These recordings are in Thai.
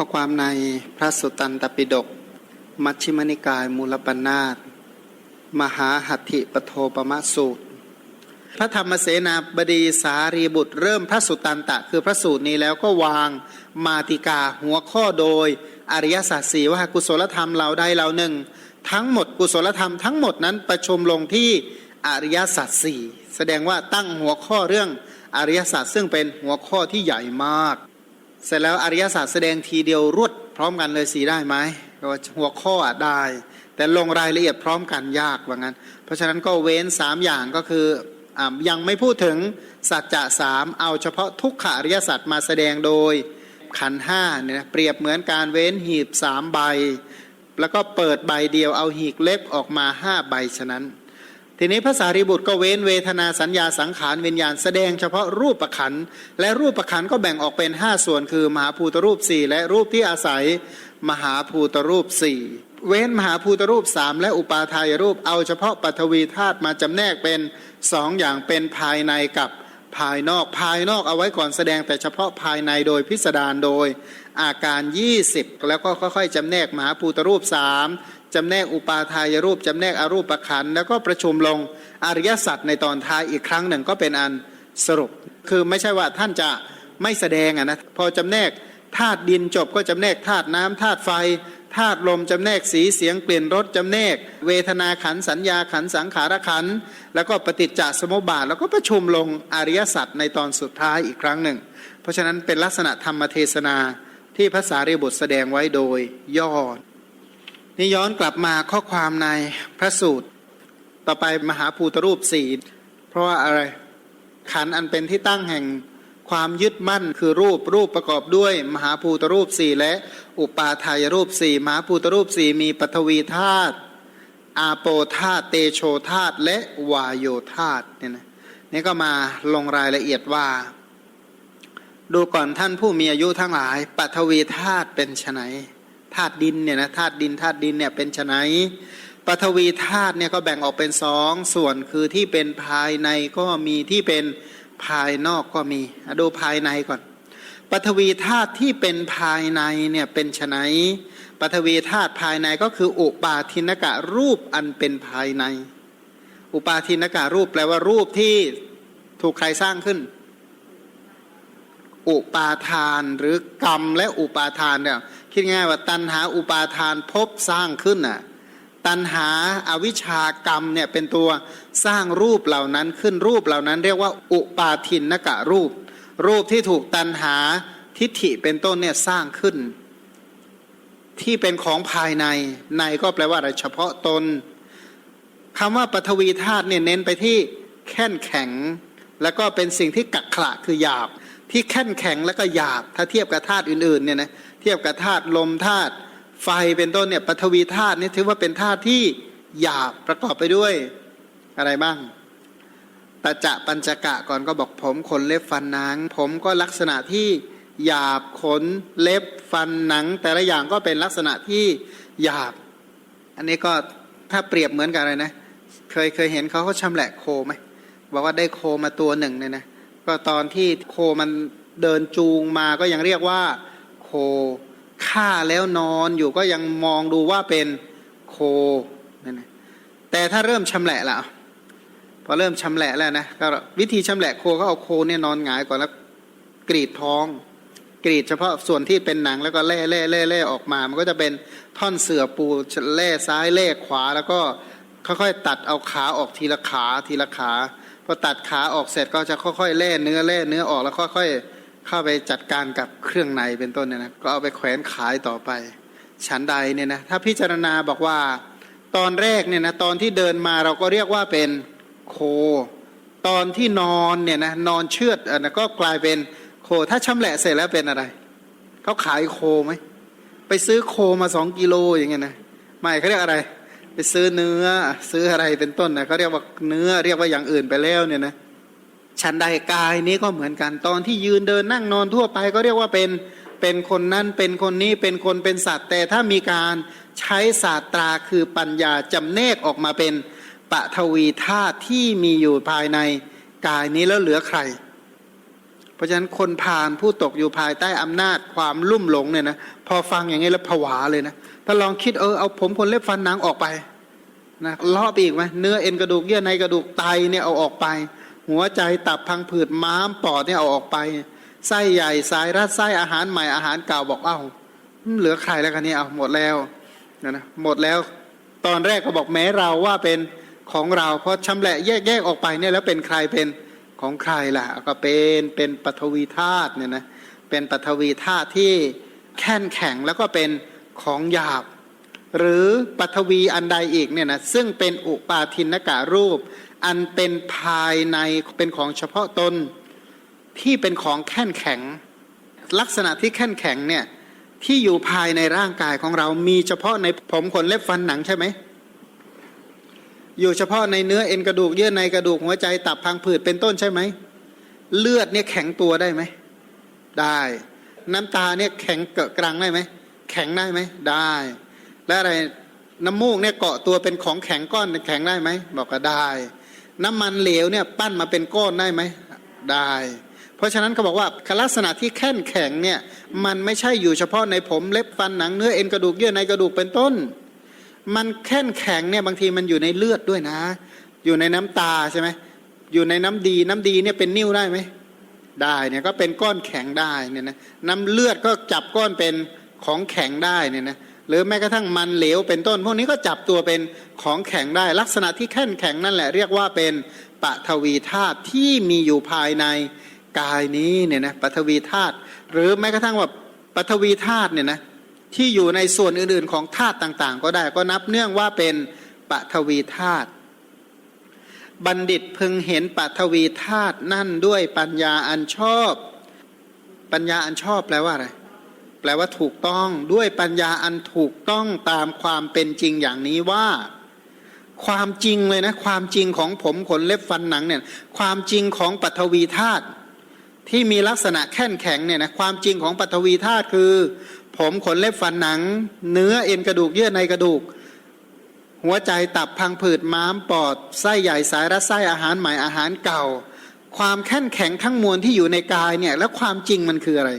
ข้อความในพระสุตตันตปิฎกมัชฌิมนิกายมูลปัญนาตมหาหัตถิปโทปมะสูตร พระธรรมเสนาบดีสารีบุตร เริ่มพระสุตตันตะ คือพระสูตรนี้แล้วก็วางมาติกาหัวข้อโดย อริยสัจสีว่ากุศลธรรมเราได้เราหนึ่ง ทั้งหมดกุศลธรรมทั้งหมดนั้นประชุมลงที่อริยสัจสี่แสดงว่าตั้งหัวข้อเรื่องอริยสัจซึ่งเป็นหัวข้อที่ใหญ่มาก เสร็จแล้วอริยศาสัจแสดงทีเดียวรวดพร้อมกันเลยสีได้ไหมก็หัวข้ออได้ แต่ลงรายละเอียดพร้อมกันยากว่างั้น เพราะฉะนั้นก็เว้นสามอย่างก็คืออยังไม่พูดถึงสัจจะสามเอาเฉพาะทุกขอริยสัจมาแสดงโดยขันห้าเนี่ยเปรียบเหมือนการเว้นหีบสามใบ แล้วก็เปิดใบเดียวเอาหีกเล็บออกมาห้าใบฉะนั้น ทีนี้ภาษารีบุตรก็เว้นเวทนาสัญญาสังขารวิญญาณแสดงเฉพาะรูปประขันและรูปประขันก็แบ่งออกเป็น 5 ส่วนคือ มหาภูตรูป 4 และรูปที่อาศัยมหาภูตรูป 4 เว้นมหาภูตรูป 3 และอุปาทายรูปเอาเฉพาะปัทวีธาตุมาจำแนกเป็นสองอย่างเป็นภายในกับภายนอกภายนอกเอาไว้ก่อนแสดงแต่เฉพาะภายในโดยพิสดารโดยอาการ 20 แล้วก็ค่อยๆจำแนกมหาภูตรูปสาม จำแนกอุปาทายรูปจำแนกอรูปประขันแล้วก็ประชุมลงอริยสัจในตอนท้ายอีกครั้งหนึ่งก็เป็นอันสรุป คือไม่ใช่ว่าท่านจะไม่แสดงอะนะพอจำแนกธาตุดินจบก็จำแนกธาตุน้ำธาตุไฟธาตุลมจำแนกสีเสียงเปลี่ยนรสจำแนก เวทนาขันสัญญาขันสังขารขันแล้วก็ปฏิจจสมุปบาท แล้วก็ประชุมลงอริยสัจในตอนสุดท้ายอีกครั้งหนึ่ง เพราะฉะนั้นเป็นลักษณะธรรมเทศนาที่ภาษารีบุตรแสดงไว้โดยย่อ นี่ย้อนกลับมาข้อความในพระสูตร ต่อไปมหาภูตรูปสี่เพราะว่าอะไรขันอันเป็นที่ตั้งแห่งความยึดมั่นคือรูปรูปประกอบด้วย มหาภูตรูปสี่และอุปาทายรูปสี่มหาภูตรูปสี่มีปฐวีธาตุอาโปธาตุเตโชธาตุและวายโยธาตุเนี่ยนะนี่ก็มาลงรายละเอียดว่า ดูก่อนท่านผู้มีอายุทั้งหลายปฐวีธาตุเป็นไน ธาตุดินเนี่ยนะธาตุดินธาตุดินเนี่ยเป็นไนปฐวีธาตุเนี่ยก็แบ่งออกเป็นสองส่วนคือที่เป็นภายในก็มีที่เป็นภายนอกก็มีดูภายในก่อนปฐวีธาตุที่เป็นภายในเนี่ยเป็นไนปฐวีธาตุภายในก็คืออุปาทินกะรูปอันเป็นภายใน อุปาทินกะรูปแปลว่ารูปที่ถูกใครสร้างขึ้น อุปาทานหรือกรรมและอุปาทานเนี่ยคิดง่ายว่าตัณหาอุปาทานพบสร้างขึ้นน่ะตัณหาอาวิชากรรมเนี่ยเป็นตัวสร้างรูปเหล่านั้นขึ้นรูปเหล่านั้นเรียกว่าอุปาทินนกะรูป รูปที่ถูกตัณหาทิฏฐิเป็นต้นเนี่ยสร้างขึ้น ที่เป็นของภายในในก็แปลว่าอะไรเฉพาะตนคำว่าปฐวีธาตุเนี่ยเน้นไปที่แข็งแข็ง แล้วก็เป็นสิ่งที่กักขระคือหยาบ ที่แข็งแข็งแล้วก็หยาบถ้าเทียบกับธาตุอื่นๆเนี่ยนะเทียบกับธาตุลมธาตุไฟเป็นต้นเนี่ยปฐวีธาตุนี่ถือว่าเป็นธาตุที่หยาบประกอบไปด้วยอะไรบ้างตะจะปัญจกะก่อนก็บอกผมขนเล็บฟันหนัง ผมก็ลักษณะที่หยาบขนเล็บฟันหนัง แต่ละอย่างก็เป็นลักษณะที่หยาบ อันนี้ก็ถ้าเปรียบเหมือนกันเลยนะ เคยเคยเห็นเขาเขาชำแหละโคไหมบอกว่าได้โคมาตัวหนึ่งเนี่ยนะ ก็ตอนที่โคมันเดินจูงมาก็ยังเรียกว่าโคฆ่าแล้วนอนอยู่ก็ยังมองดูว่าเป็นโคนั่นนะแต่ถ้าเริ่มชำแหละละพอเริ่มชำแหละแล้วนะก็วิธีชำแหละโคก็เอาโคเนี่ยนอนหงายก่อนแล้วกรีดท้อง กรีดเฉพาะส่วนที่เป็นหนังแล้วก็แล่แล่แล่แล่ออกมา มันก็จะเป็นท่อนเสือปูแล่ซ้ายแล่ขวาแล้วก็ค่อยๆตัดเอาขาออกทีละขาทีละขา พอตัดขาออกเสร็จก็จะค่อยๆแล่เนื้อแล่เนื้อออกแล้วค่อยๆเข้าไปจัดการกับเครื่องในเป็นต้นเนี่ยนะก็เอาไปแขวนขายต่อไป ฉันใดเนี่ยนะถ้าพิจารณาบอกว่าตอนแรกเนี่ยนะตอนที่เดินมาเราก็เรียกว่าเป็นโค ตอนที่นอนเนี่ยนะนอนเชือดอันนะก็กลายเป็นโคถ้าชำแหละเสร็จแล้วเป็นอะไรเขาขายโคไหมไปซื้อโคมาสองกิโลอย่างเงี้ยนะไม่เขาเรียกอะไร ไปซื้อเนื้อ ซื้ออะไรเป็นต้นนะเขาเรียกว่าเนื้อเรียกว่าอย่างอื่นไปแล้วเนี่ยนะฉันใดกายนี้ก็เหมือนกันตอนที่ยืนเดินนั่งนอนทั่วไปก็เรียกว่าเป็นเป็นคนนั้นเป็นคนนี้เป็นคนเป็นสัตว์ แต่ถ้ามีการใช้ศาสตราคือปัญญาจำแนกออกมาเป็นปฐวีธาตุที่มีอยู่ภายในกายนี้แล้วเหลือใคร เพราะฉะนั้นคนผ่านผู้ตกอยู่ภายใต้อำนาจความลุ่มหลงเนี่ยนะพอฟังอย่างนี้แล้วผวาเลยนะ ถ้าลองคิดเออเอาผมคนเล็บฟันหนังออกไปนะเลาะไปอีกไหมเนื้อเอ็นกระดูกเยื่อในกระดูกไตเนี่ยเอาออกไป หัวใจตับพังผืดม้ามปอดเนี่ยเอาออกไปไส้ใหญ่สายรัดไส้อาหารใหม่อาหารเก่าบอกเอ้าเหลือใครแล้วกันเนี่ยเอาหมดแล้วนะนะหมดแล้ว ตอนแรกก็บอกแม้เราว่าเป็นของเราเพราะชำแหละแยกแยกออกไปเนี่ยแล้วเป็นใครเป็นของใครล่ะ ก็เป็นเป็นปฐวีธาตุเนี่ยนะเป็นปฐวีธาตุที่แข็งแข็งแล้วก็เป็น ของหยาบ หรือปฐวีอันใดอีกเนี่ยนะซึ่งเป็นอุปาทินกะรูป อันเป็นภายในเป็นของเฉพาะตนที่เป็นของแข็งแข็ง ลักษณะที่แข็งแข็งเนี่ยที่อยู่ภายในร่างกายของเรามีเฉพาะในผมขนเล็บฟันหนังใช่ไหมอยู่เฉพาะในเนื้อเอ็นกระดูกเยื่อในกระดูกหัวใจตับพังผืดเป็นต้นใช่ไหมเลือดเนี่ยแข็งตัวได้ไหมได้ น้ำตาเนี่ยแข็งเกะกลางได้ไหม แข็งได้ไหมได้ แล้วอะไรน้ำมูกเนี่ยเกาะตัวเป็นของแข็งก้อนแข็งได้ไหมบอกก็ได้ น้ำมันเหลวเนี่ยปั้นมาเป็นก้อนได้ไหมได้ เพราะฉะนั้นเขาบอกว่าลักษณะที่แข็งแข็งเนี่ยมันไม่ใช่อยู่เฉพาะในผมเล็บฟันหนังเนื้อเอ็นกระดูกเยื่อในกระดูกเป็นต้น มันแข็งแข็งเนี่ยบางทีมันอยู่ในเลือดด้วยนะ อยู่ในน้ำตาใช่ไหมอยู่ในน้ำดีน้ำดีเนี่ยเป็นนิ่วได้ไหมได้เนี่ยก็เป็นก้อนแข็งได้เนี่ยนะน้ำเลือดก็จับก้อนเป็น ของแข็งได้เนี่ยนะหรือแม้กระทั่งมันเหลวเป็นต้น พวกนี้ก็จับตัวเป็นของแข็งได้ ลักษณะที่แข็งแข็งนั่นแหละเรียกว่าเป็นปฐวีธาตุที่มีอยู่ภายในกายนี้เนี่ยนะปฐวีธาตุหรือแม้กระทั่งว่าปฐวีธาตุเนี่ยนะที่อยู่ในส่วนอื่นๆของธาตุต่างๆ ก็ได้ก็นับเนื่องว่าเป็นปฐวีธาตุบัณฑิตพึงเห็นปัทวีธาตุนั่นด้วยปัญญาอันชอบ ปัญญาอันชอบแปลว่าอะไร แปลว่าถูกต้องด้วยปัญญาอันถูกต้องตามความเป็นจริงอย่างนี้ว่า ความจริงเลยนะ ความจริงของผมขนเล็บฟันหนังเนี่ย ความจริงของปัทวีธาตุที่มีลักษณะแข็งแข็งเนี่ยนะความจริงของปัทวีธาตุคือ ผมขนเล็บฟันหนัง เนื้อเอ็นกระดูกเยื่อในกระดูก หัวใจตับพังผืดม้ามปอดไส้ใหญ่สายรัดไส้อาหารใหม่อาหารเก่า ความแข็งแข็งทั้งมวลที่อยู่ในกายเนี่ย แล้วความจริงมันคืออะไร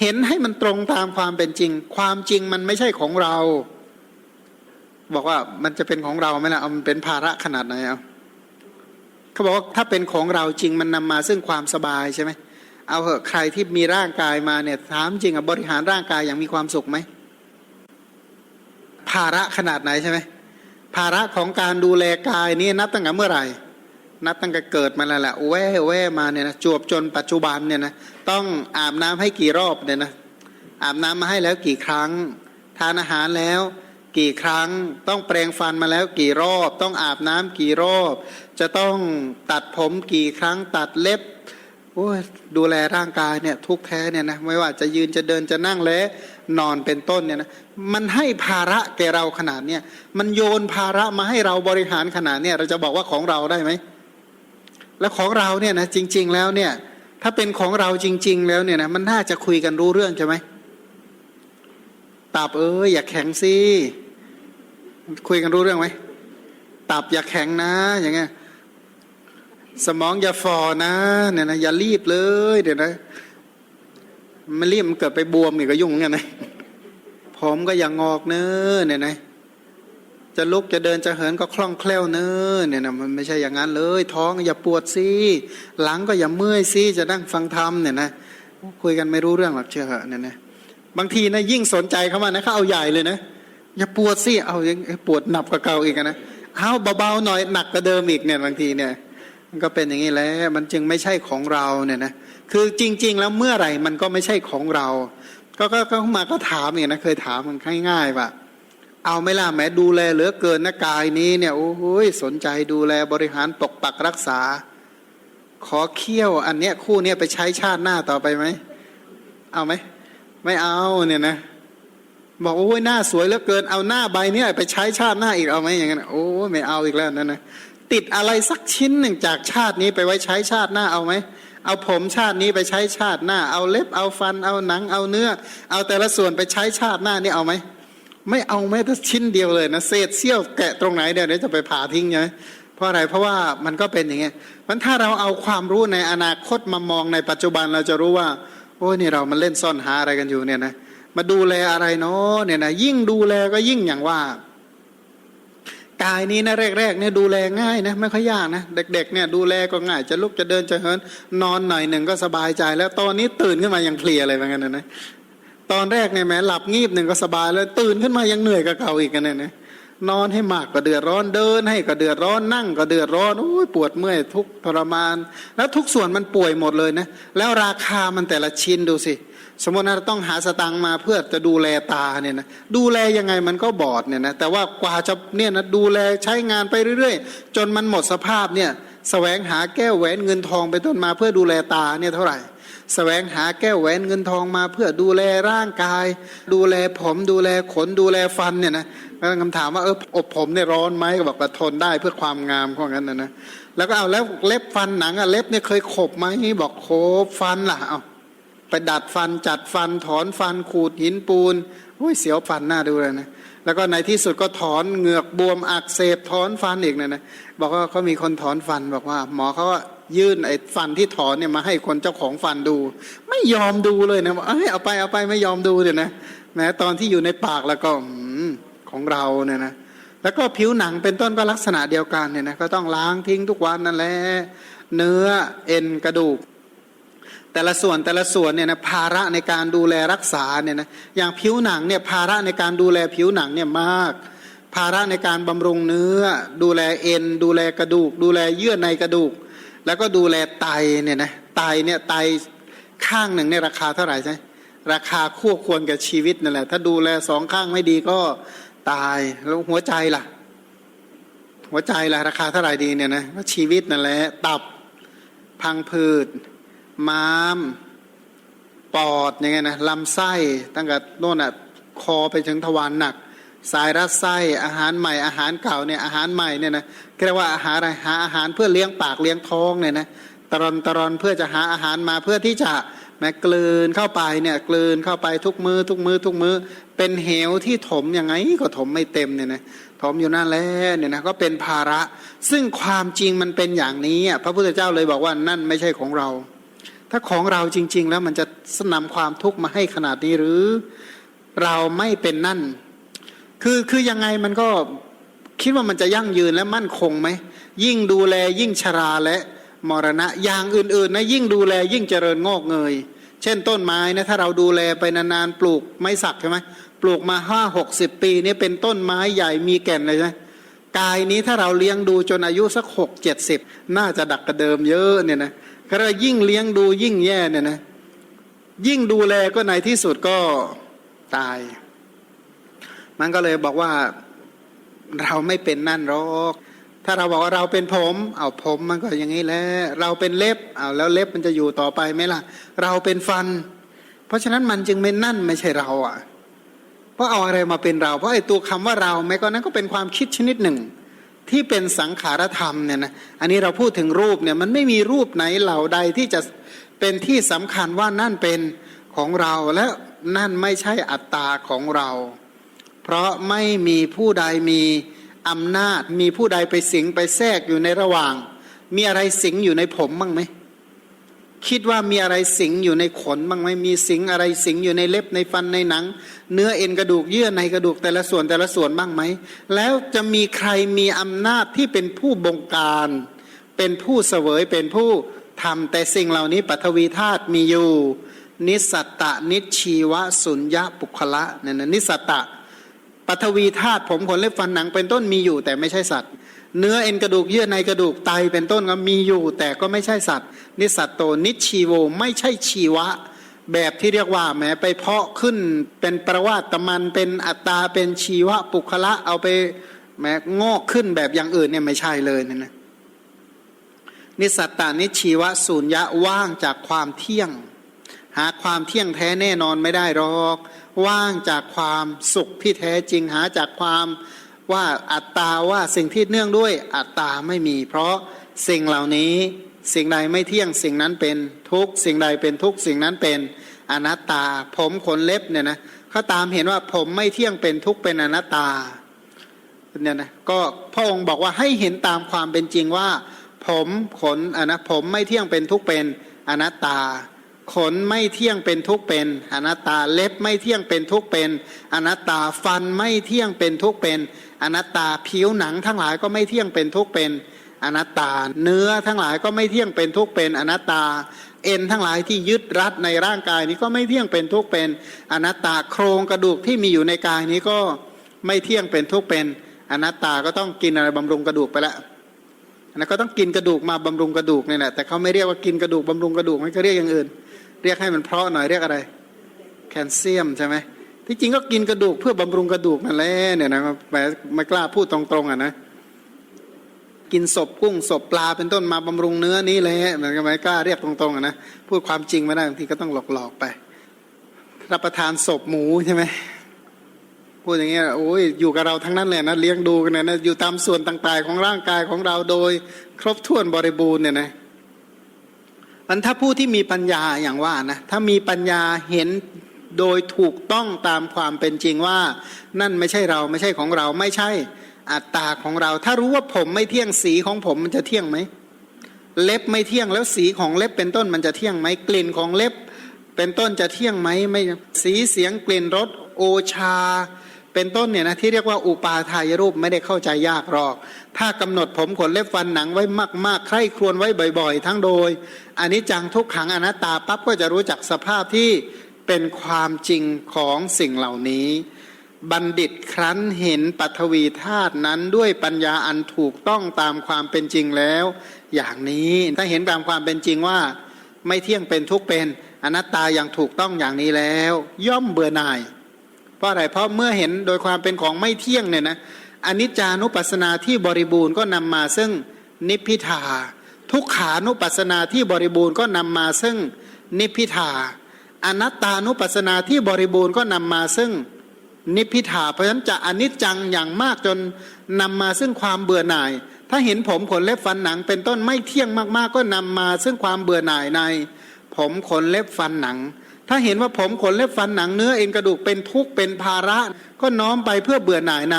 เห็นให้มันตรงตามความเป็นจริง ความจริงมันไม่ใช่ของเรา บอกว่ามันจะเป็นของเราไหมล่ะเอามันเป็นภาระขนาดไหนเอาเขาบอกว่าถ้าเป็นของเราจริงมันนำมาซึ่งความสบายใช่ไหมเอาเหอะใครที่มีร่างกายมาเนี่ยถามจริงอะบริหารร่างกายอย่างมีความสุขไหมภาระขนาดไหนใช่ไหมภาระของการดูแลกายนี่นับตั้งแต่เมื่อไหร่ นับตั้งแต่เกิดมาแล้วแหละแว่แว่มาเนี่ยนะจวบจนปัจจุบันเนี่ยนะต้องอาบน้ำให้กี่รอบเนี่ยนะอาบน้ำมาให้แล้วกี่ครั้ง ทานอาหารแล้ว กี่ครั้ง ต้องแปรงฟันมาแล้วกี่รอบ ต้องอาบน้ำกี่รอบ จะต้องตัดผมกี่ครั้งตัดเล็บโอ้ดูแลร่างกายเนี่ยทุกแท้เนี่ยนะไม่ว่าจะยืนจะเดินจะนั่งและนอนเป็นต้นเนี่ยนะมันให้ภาระแก่เราขนาดเนี่ยมันโยนภาระมาให้เราบริหารขนาดเนี่ยเราจะบอกว่าของเราได้ไหม แล้วของเราเนี่ยนะจริง ๆ แล้วเนี่ย ถ้าเป็นของเราจริง ๆ แล้วเนี่ยนะมันน่าจะคุยกันรู้เรื่องใช่ไหมตับเอ้ยอย่าแข็งสิคุยกันรู้เรื่องไหมตับอย่าแข็งนะ อย่างเงี้ยสมองอย่าฟอนะเนี่ยนะอย่ารีบเลยเดี๋ยวนะมันรีบมันเกิดไปบวมอีกก็ยุ่งเหมือนกันนะผมก็อย่างงอกเนื้อเนี่ยนะ จะลุกจะเดินจะเหินก็คล่องแคล่วเนื้อเนี่ยนะมันไม่ใช่อย่างนั้นเลย ท้องอย่าปวดสิหลังก็อย่าเมื่อยสิจะนั่งฟังธรรมเนี่ยนะคุยกันไม่รู้เรื่องหรอกเชื่อเหอะเนี่ยนะบางทีนะยิ่งสนใจเขามานะเขาเอาใหญ่เลยนะอย่าปวดสิเอายังปวดหนักกว่าเก่าอีกนะเอาเบาๆหน่อยหนักกว่าเดิมอีกเนี่ยบางทีเนี่ย มันก็เป็นอย่างนี้แหละมันจึงไม่ใช่ของเราเนี่ยนะคือจริง ๆ แล้วเมื่อไหร่มันก็ไม่ใช่ของเรา ก็ก็มาก็ถามอย่างนะเคยถามมันง่ายๆว่า เอาไม่ล่ะแม้ดูแลเหลือเกินนะกายนี้เนี่ยโอ้โหสนใจดูแลบริหารปกปักรักษา ขอเคี่ยวอันเนี้ยคู่เนี้ยไปใช้ชาติหน้าต่อไปไหมเอาไหมไม่เอาเนี่ยนะบอกโอ้ยหน้าสวยเหลือเกินเอาหน้าใบเนี้ยไปใช้ชาติหน้าอีกเอาไหมอย่างนั้นโอ้ไม่เอาอีกแล้วนั่นนะติดอะไรสักชิ้นหนึ่งจากชาตินี้ไปไว้ใช้ชาติหน้าเอาไหมเอาผมชาตินี้ไปใช้ชาติหน้า เอาเล็บเอาฟันเอาหนังเอาเนื้อ เอาแต่ละส่วนไปใช้ชาติหน้านี่เอาไหม ไม่เอาแม้แต่ชิ้นเดียวเลยนะเศษเสี้ยวแกะตรงไหนเดี๋ยวนี้จะไปผ่าทิ้งไงเพราะอะไรเพราะว่ามันก็เป็นอย่างเงี้ยมันถ้าเราเอาความรู้ในอนาคตมามองในปัจจุบันเราจะรู้ว่า โอ้ยนี่เรามันเล่นซ่อนหาอะไรกันอยู่เนี่ยนะมาดูแลอะไรเนาะเนี่ยนะยิ่งดูแลก็ยิ่งอย่างว่ากายนี้นะแรกๆเนี่ยดูแลง่ายนะไม่ค่อยยากนะเด็กๆเนี่ยดูแลก็ง่ายจะลุกจะเดินจะเหินนอนหน่อยหนึ่งก็สบายใจ แล้วตอนนี้ตื่นขึ้นมายังเพลียอะไรแบบนั้นนะ ตอนแรกเนี่ยแม้หลับงีบหนึ่งก็สบายแล้วตื่นขึ้นมายังเหนื่อยกับเก่าอีกกันเนี่ยนะนอนให้มากก็เดือดร้อนเดิน ให้ก็เดือดร้อนนั่งก็เดือดร้อนโอ้ยปวดเมื่อยทุกทรมาน แล้วทุกส่วนมันป่วยหมดเลยนะแล้วราคามันแต่ละชิ้นดูสิ สมมตินะต้องหาสตังค์มาเพื่อจะดูแลตาเนี่ยนะดูแลยังไงมันก็บอดเนี่ยนะแต่ว่ากว่าจะเนี่ยนะดูแลใช้งานไปเรื่อยๆ จนมันหมดสภาพเนี่ยแสวงหาแก้วแหวนเงินทองไปต้นมาเพื่อดูแลตาเนี่ยเท่าไหร่ แสวงหาแก้วแหวนเงินทองมาเพื่อดูแลร่างกาย ดูแลผมดูแลขนดูแลฟันเนี่ยนะแล้วคำถามว่าเอออบผมเนี่ยร้อนไหมก็บอกว่าทนได้เพื่อความงามของนั้นนะนะแล้วก็เอาแล้วเล็บฟันหนังอะเล็บเนี่ยเคยขบไหมบอกโคบฟันล่ะเอาไปดัดฟันจัดฟันถอนฟันขูดหินปูนโอ้ยเสียวฟันหน้าดูเลยนะแล้วก็ในที่สุดก็ถอนเหงือกบวมอักเสบถอนฟันอีกนี่ยนะบอกว่าเขามีคนถอนฟันบอกว่า หมอเขาว่า ยื่นไอ้ฟันที่ถอนเนี่ยมาให้คนเจ้าของฟันดู ไม่ยอมดูเลยนะบอกเอ้ยเอาไปเอาไปไม่ยอมดูเนี่ยนะแม้ตอนที่อยู่ในปากแล้วก็ของเราเนี่ยนะแล้วก็ผิวหนังเป็นต้นก็ลักษณะเดียวกันเนี่ยนะก็ต้องล้างทิ้งทุกวันนั่นแหละเนื้อเอ็นกระดูก แต่ละส่วนแต่ละส่วนเนี่ยนะภาระในการดูแลรักษาเนี่ยนะอย่างผิวหนังเนี่ยภาระในการดูแลผิวหนังเนี่ยมาก ภาระในการบำรุงเนื้อ ดูแลเอ็น ดูแลกระดูก ดูแลเยื่อในกระดูก แล้วก็ดูแลไตเนี่ยนะไตเนี่ยไตข้างหนึ่งเนี่ยราคาเท่าไหร่ใช่ราคาคู่ควรกับชีวิตนั่นแหละ ถ้าดูแลสองข้างไม่ดีก็ตายแล้วหัวใจล่ะ หัวใจล่ะ ราคาเท่าไหร่ดีเนี่ยนะก็ชีวิตนั่นแหละตับพังผืดม้ามปอดยังไงนะลำไส้ตั้งแต่โน่นอะคอไปถึงทวารหนัก สายรัดไส้อาหารใหม่อาหารเก่าเนี่ยอาหารใหม่เนี่ยนะเรียกว่าอาหารอะไรหาอาหารเพื่อเลี้ยงปากเลี้ยงท้องเนี่ยนะตรอนตรอนเพื่อจะหาอาหารมาเพื่อที่จะแม้กลืนเข้าไปเนี่ยกลืนเข้าไปทุกมือทุกมือทุกมือเป็นเหวที่ถมยังไงก็ถมไม่เต็มเนี่ยนะถมอยู่นั่นแหละเนี่ยนะก็เป็นภาระ ซึ่งความจริงมันเป็นอย่างนี้พระพุทธเจ้าเลยบอกว่านั่นไม่ใช่ของเรา ถ้าของเราจริง ๆ แล้วมันจะสนำความทุกข์มาให้ขนาดนี้หรือ เราไม่เป็นนั่น คือคือยังไงมันก็คิดว่ามันจะยั่งยืนและมั่นคงไหม ยิ่งดูแลยิ่งชราและมรณะอย่างอื่นๆนะยิ่งดูแลยิ่งเจริญงอกเงย เช่นต้นไม้นะถ้าเราดูแลไปนานๆปลูกไม้สักใช่ไหมปลูกมาห้าหกสิบปีนี่เป็นต้นไม้ใหญ่มีแก่นเลยใช่ไหมกายนี้ถ้าเราเลี้ยงดูจนอายุสักหกเจ็ดสิบน่าจะดักกระเดิมเยอะเนี่ยนะก็เลยยิ่งเลี้ยงดูยิ่งแย่เนี่ยนะยิ่งดูแลก็ในที่สุดก็ตาย มันก็เลยบอกว่าเราไม่เป็นนั่นหรอกถ้าเราบอกว่าเราเป็นผมเอาผมมันก็อย่างนี้แหละเราเป็นเล็บเอาแล้วเล็บมันจะอยู่ต่อไปไหมล่ะ เราเป็นฟัน เพราะฉะนั้นมันจึงไม่นั่นไม่ใช่เราอะ เพราะเอาอะไรมาเป็นเรา เพราะไอ้ตัวคำว่าเราแม้ก็นั้นก็เป็นความคิดชนิดหนึ่ง ที่เป็นสังขารธรรมเนี่ยนะอันนี้เราพูดถึงรูปเนี่ยมันไม่มีรูปไหนเหล่าใดที่จะเป็นที่สำคัญว่านั่นเป็นของเราและนั่นไม่ใช่อัตตาของเรา เพราะไม่มีผู้ใดมีอำนาจ มีผู้ใดไปสิงไปแทรกอยู่ในระหว่าง มีอะไรสิงอยู่ในผมบ้างไหมคิดว่ามีอะไรสิงอยู่ในขนบ้างไหมมีสิงอะไรสิงอยู่ในเล็บในฟันในหนัง เนื้อเอ็นกระดูกเยื่อในกระดูกแต่ละส่วนแต่ละส่วนบ้างไหม แล้วจะมีใครมีอำนาจที่เป็นผู้บงการ เป็นผู้เสวยเป็นผู้ทำแต่สิ่งเหล่านี้ปัทวีธาตุมีอยู่ นิสัตตะนิชีวสุญญะปุคละเนี่ยนะนิสสัตตะ ปัทวีธาตุผมขนเล็บฟันหนังเป็นต้นมีอยู่แต่ไม่ใช่สัตว์ เนื้อเอ็นกระดูกเยื่อในกระดูกไตเป็นต้นก็มีอยู่ แต่ก็ไม่ใช่สัตว์ นิสสัตโตนิชีโวไม่ใช่ชีวะ แบบที่เรียกว่าแหมไปเพาะขึ้นเป็นประวัติมันเป็นอัตตาเป็นชีวะปุคละเอาไปแหมงอกขึ้นแบบอย่างอื่นเนี่ยไม่ใช่เลยนี่นะนิสสัตตานิชีวะสูญญะว่างจากความเที่ยง หาความเที่ยงแท้แน่นอนไม่ได้หรอก ว่างจากความสุขที่แท้จริงหาจากความว่าอัตตาว่าสิ่งที่เนื่องด้วยอัตตาไม่มี เพราะสิ่งเหล่านี้สิ่งใดไม่เที่ยงสิ่งนั้นเป็นทุกสิ่งใดเป็นทุกสิ่งนั้นเป็นอนัตตา ผมขนเล็บเนี่ยนะเขาตามเห็นว่าผมไม่เที่ยงเป็นทุกเป็นอนัตตาเนี่ยนะก็พระองค์บอกว่าให้เห็นตามความเป็นจริงว่า ผมขนอะนะผมไม่เที่ยงเป็นทุกเป็นอนัตตา ขนไม่เที่ยงเป็นทุกเป็น อนัตตาเล็บไม่เที่ยงเป็นทุกเป็น อนัตตาฟันไม่เที่ยงเป็นทุกเป็น อนัตตาผิวหนังทั้งหลายก็ไม่เที่ยงเป็นทุกเป็น อนัตตาเนื้อทั้งหลายก็ไม่เที่ยงเป็นทุกเป็น อนัตตาเอ็นทั้งหลายที่ยึดรัดในร่างกายนี้ก็ไม่เที่ยงเป็นทุกเป็น อนัตตาโครงกระดูกที่มีอยู่ในกายนี้ก็ไม่เที่ยงเป็นทุกเป็น อนัตตาก็ต้องกินอะไรบำรุงกระดูกไปแล้ว นนั้นก็ต้องกินกระดูกมาบำรุงกระดูกเนี่ยแหละแต่เขาไม่เรียกว่ากินกระดูกบำรุงกระดูกมันก็เรียกอย่างอื่น เรียกให้มันเพราะหน่อยเรียกอะไร แคลเซียมใช่ไหมที่จริงก็กินกระดูกเพื่อบำรุงกระดูกนั่นแหละเนี่ยนะแหมไม่กล้าพูดตรงๆอะนะกินศพกุ้งศพปลาเป็นต้นมาบำรุงเนื้อนี้เลยมันก็ไม่กล้าเรียกตรงๆอะนะพูดความจริงไม่ได้บางทีก็ต้องหลอกๆไป รับประทานศพหมูใช่ไหม พูดอย่างเงี้ยโอ้ยอยู่กับเราทั้งนั้นเลยนะเลี้ยงดูกันนยนะอยู่ตามส่วนต่างๆ ของร่างกายของเราโดย ครบถ้วนบริบูรณ์เนี่ยนะมันถ้าผู้ที่มีปัญญาอย่างว่านะถ้ามีปัญญาเห็นโดยถูกต้องตามความเป็นจริงว่า นั่นไม่ใช่เราไม่ใช่ของเราไม่ใช่อัตตาของเรา ถ้ารู้ว่าผมไม่เที่ยงสีของผมมันจะเที่ยงไหมเล็บไม่เที่ยงแล้วสีของเล็บเป็นต้นมันจะเที่ยงไหมกลิ่นของเล็บ เป็นต้นจะเที่ยงไหมไม่สีเสียงกลิ่นรสโอชา เป็นต้นเนี่ยนะที่เรียกว่าอุปาทายรูปไม่ได้เข้าใจยากหรอก ถ้ากำหนดผมขนเล็บฟันหนังไว้มาก ๆ ใคร่ครวญไว้บ่อย ๆ ทั้งโดยอันนี้จังทุกขังอนัตตาปั๊บก็จะรู้จักสภาพที่เป็นความจริงของสิ่งเหล่านี้ บัณฑิตครั้นเห็นปัทวีธาตุนั้นด้วยปัญญาอันถูกต้องตามความเป็นจริงแล้ว อย่างนี้ถ้าเห็นตามความเป็นจริงว่า ไม่เที่ยงเป็นทุกเป็นอนัตตาอย่างถูกต้องอย่างนี้แล้ว ย่อมเบื่อหน่าย ราะอะไรเพราะเมื่อเห็นโดยความเป็นของไม่เที่ยงเนี่ยนะอนิจจานุปัสสนาที่บริบูรณ์ก็นำมาซึ่งนิพพิทา ทุกขานุปัสสนาที่บริบูรณ์ก็นำมาซึ่งนิพพิทา อนัตตานุปัสสนาที่บริบูรณ์ก็นำมาซึ่งนิพพิทา เพราะฉะนั้นจะอนิจจังอย่างมากจนนำมาซึ่งความเบื่อหน่าย ถ้าเห็นผมขนเล็บฟันหนังเป็นต้นไม่เที่ยงมากๆ ก็นำมาซึ่งความเบื่อหน่ายใน ผมขนเล็บฟันหนัง ถ้าเห็นว่าผมขนเล็บฟันหนังเนื้อเอ็นกระดูกเป็นทุกข์เป็นภาระ ก็น้อมไปเพื่อเบื่อหน่ายใน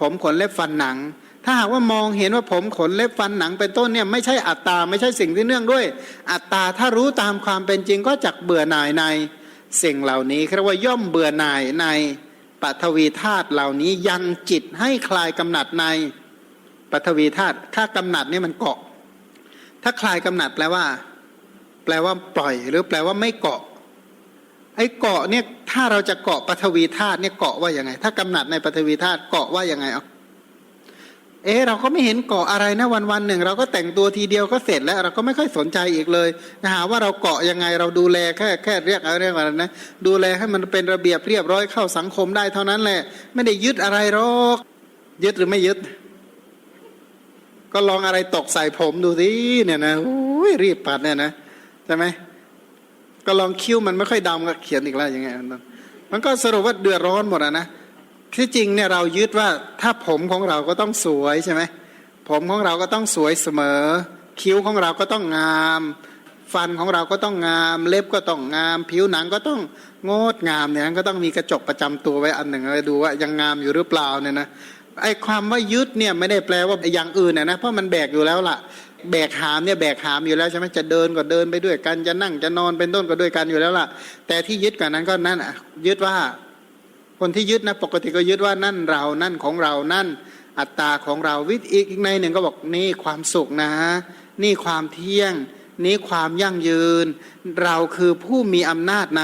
ผมขนเล็บฟันหนัง ถ้าหากว่ามองเห็นว่าผมขนเล็บฟันหนังเป็นต้นเนี่ยไม่ใช่อัตตาไม่ใช่สิ่งที่เนื่องด้วย อัตตาถ้ารู้ตามความเป็นจริงก็จักเบื่อหน่ายในสิ่งเหล่านี้เรียกว่าย่อมเบื่อหน่ายในปัทวีธาตุเหล่านี้ยังจิตให้คลายกำหนัดในปัทวีธาตุถ้ากำหนัดเนี่ยมันเกาะ ถ้าคลายกำหนัดแปลว่า แปลว่าปล่อย หรือแปลว่าไม่เกาะ ไอ้เกาะเนี่ยถ้าเราจะเกาะปฐวีธาตุเนี่ยเกาะว่ายังไง ถ้ากำหนัดในปฐวีธาตุเกาะว่ายังไงเอาเอ๊ะเราก็ไม่เห็นเกาะอะไรนะวันวันหนึ่ง เราก็แต่งตัวทีเดียวก็เสร็จแล้ว เราก็ไม่ค่อยสนใจอีกเลยนะหาว่าเราเกาะยังไงเราดูแลแค่แค่เรียกอะไรเรียกว่าอะไรนะดูแลให้มันเป็นระเบียบเรียบร้อยเข้าสังคมได้เท่านั้นแหละ ไม่ได้ยึดอะไรหรอกยึดหรือไม่ยึด ก็ลองอะไรตกใส่ผมดูสิเนี่ยนะโอ้ยรีบปัดเนี่ยนะใช่ไหม ก็ลองคิ้วมันไม่ค่อยดำก็เขียนอีกแล้วย่างเงี้ยมันก็สรุปว่าเดือดร้อนหมดอะนะที่จริงเนี่ยเรายึดว่าถ้าผมของเราก็ต้องสวยใช่ไหมผมของเราก็ต้องสวยเสมอ คิ้วของเราก็ต้องงาม ฟันของเราก็ต้องงาม เล็บก็ต้องงาม ผิวหนังก็ต้องงดงามเนี่ยก็ต้องมีกระจกประจำตัวไว้อันหนึ่งเลยดูว่ายังงามอยู่หรือเปล่าเนี่ยนะไอ้ความว่ายึดเนี่ยไม่ได้แปลว่าอย่างอื่นน่ยนะเพราะมันแบกอยู่แล้วล่ะ แบกหามเนี่ยแบกหามอยู่แล้วใช่ไหมจะเดินก็เดินไปด้วยกันจะนั่งจะนอนเป็นต้นก็ด้วยกันอยู่แล้วล่ะ แต่ที่ยึดกันนั้นก็นั่นอะยึดว่า คนที่ยึดนะปกติก็ยึดว่านั่นเรานั่นของเรานั่น อัตตาของเราวิธีอีกในหนึ่งก็บอกนี่ความสุขนะ นี่ความเที่ยง นี่ความยั่งยืน เราคือผู้มีอำนาจใน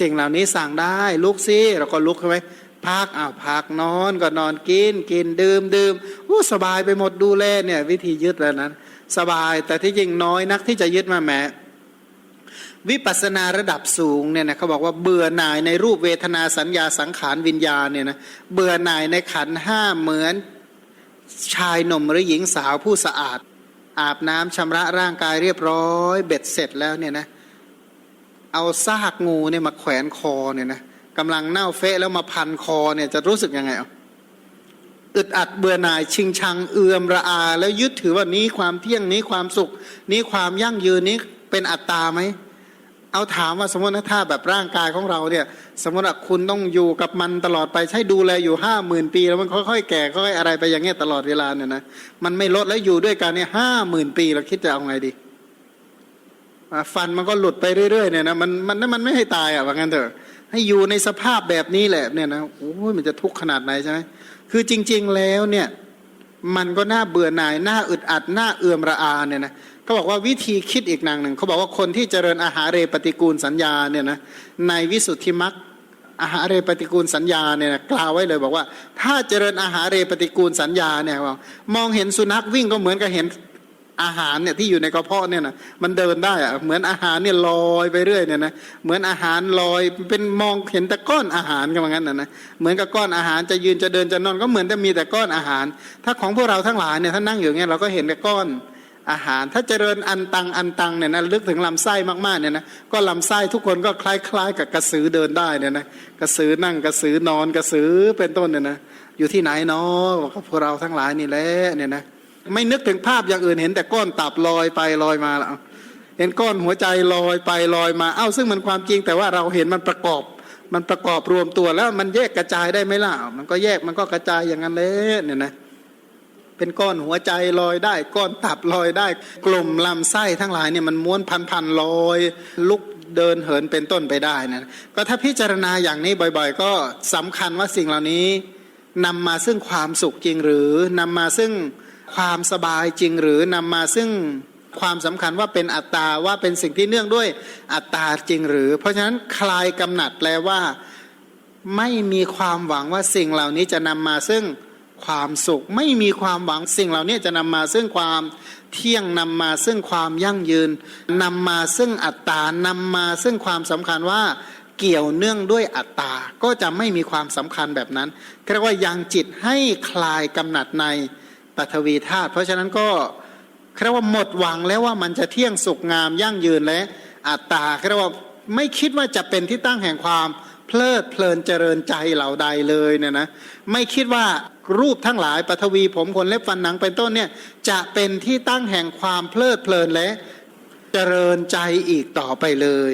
สิ่งเหล่านี้สั่งได้ลุกซิเราก็ลุกใช่ไหมพักอ้าวพักนอนก็นอนกินกินดื่มดื่มอู้สบายไปหมดดูแลเนี่ย วิธียึดแล้วนั้น สบาย แต่ที่จริงน้อยนักที่จะยึดมาแหมวิปัสสนาระดับสูงเนี่ยนะเขาบอกว่าเบื่อหน่ายในรูปเวทนาสัญญาสังขารวิญญาณเนี่ยนะเบื่อหน่ายในขันห้าเหมือนชายหนุ่มหรือหญิงสาวผู้สะอาด อาบน้ำชำระร่างกายเรียบร้อย เบ็ดเสร็จแล้วเนี่ยนะเอาซากงูเนี่ยมาแขวนคอเนี่ยนะกำลังเน่าเฟะแล้วมาพันคอเนี่ยจะรู้สึกยังไงอะ อึดอัดเบื่อหน่ายชิงชังเอือมระอา แล้วยึดถือว่านี้ความเที่ยงนี้ความสุข นี้ความยั่งยืนนี้เป็นอัตตาไหมเอาถามว่าสมมตินะถ้าแบบร่างกายของเราเนี่ย สมมติว่าคุณต้องอยู่กับมันตลอดไปใช้ดูแลอยู่ห้าหมื่นปี แล้วมันค่อยๆแก่ค่อยๆอะไรไปอย่างเงี้ยตลอดเวลาเนี่ยนะมันไม่ลดแล้วอยู่ด้วยกันเนี่ยห้าหมื่นปีเราคิดจะเอาไงดีฟันมันก็หลุดไปเรื่อยๆเนี่ยนะมันมันมันไม่ให้ตายอะว่างั้นเถอะให้อยู่ในสภาพแบบนี้แหละเนี่ยนะโอ้ยมันจะทุกข์ขนาดไหนใช่ไหม คือจริง ๆแล้วเนี่ยมันก็น่าเบื่อหน่ายน่าอึดอัดน่าเอื่อมระอาเนี่ยนะเขาบอกว่าวิธีคิดอีกนางหนึ่งเขาบอกว่าคนที่เจริญอาหารเรปฏิกูลสัญญาเนี่ยนะในวิสุทธิมรรคอาหารเรปฏิกูลสัญญาเนี่ยนะกล่าวไว้เลยบอกว่า ถ้าเจริญอาหารเรปฏิกูลสัญญาเนี่ยมองเห็นสุนัขวิ่งก็เหมือนกับเห็น อาหารเนี่ยที่อยู่ในกระเพาะเนี่ยนะมันเดินได้อะเหมือนอาหารเนี่ยลอยไปเรื่อยเนี่ยนะเหมือนอาหารลอยเป็นมองเห็นแต่ก้อนอาหารกันว่างั้นนะนะเหมือนกับก้อนอาหารจะยืนจะเดินจะนอนก็เหมือนจะมีแต่ก้อนอาหาร ถ้าของพวกเราทั้งหลายเนี่ยถ้านั่งอยู่อย่างเงี้ยเราก็เห็นแต่ก้อนอาหาร ถ้าเจริญอันตังอันตังเนี่ยนะลึกถึงลำไส้มากๆเนี่ยนะก็ลำไส้ทุกคนก็คล้ายๆ กับกระสือเดินได้เนี่ยนะกระสือนั่งกระสือนอนกระสือเป็นต้นเนี่ยนะอยู่ที่ไหนเนาะบอกว่าพวกเราทั้งหลายนี่แหละเนี่ยนะ ไม่นึกถึงภาพอย่างอื่นเห็นแต่ก้อนตับลอยไปลอยมาแล้วเห็นก้อนหัวใจลอยไปลอยมาเอ้าซึ่งมันความจริงแต่ว่าเราเห็นมันประกอบ มันประกอบรวมตัวแล้วมันแยกกระจายได้ไหมล่ะมันก็แยกมันก็กระจายอย่างนั้นเลยเนี่ยนะเป็นก้อนหัวใจลอยได้ ก้อนตับลอยได้ กลุ่มลำไส้ทั้งหลายเนี่ยมันม้วนพันพันๆลอย ลุกเดินเหินเป็นต้นไปได้นะก็ถ้าพิจารณาอย่างนี้บ่อย ๆ ก็สำคัญว่าสิ่งเหล่านี้นำมาซึ่งความสุขจริงหรือนำมาซึ่ง ความสบายจริงหรือนำมาซึ่งความสำคัญว่าเป็นอัตตาว่าเป็นสิ่งที่เนื่องด้วยอัตตาจริงหรือ เพราะฉะนั้นคลายกำหนัดแปลว่า ไม่มีความหวังว่าสิ่งเหล่านี้จะนำมาซึ่งความสุข ไม่มีความหวังสิ่งเหล่านี้จะนำมาซึ่งความเที่ยงนำมาซึ่งความยั่งยืนนำมาซึ่งอัตตานำมาซึ่งความสำคัญว่าเกี่ยวเนื่องด้วยอัตตา ก็จะไม่มีความสำคัญแบบนั้นเรียกว่ายังจิตให้คลายกำหนัดใน ปฐวีธาตุเพราะฉะนั้นก็เรียกว่าหมดหวังแล้วว่ามันจะเที่ยงสุขงามยั่งยืนและอัตตาเรียกว่าไม่คิดว่าจะเป็นที่ตั้งแห่งความเพลิดเพลินเจริญใจเหล่าใดเลยเนี่ยนะไม่คิดว่ารูปทั้งหลายปฐวีผมขนเล็บฟันหนังเป็นต้นเนี่ยจะเป็นที่ตั้งแห่งความเพลิดเพลินและเจริญใจอีกต่อไปเลย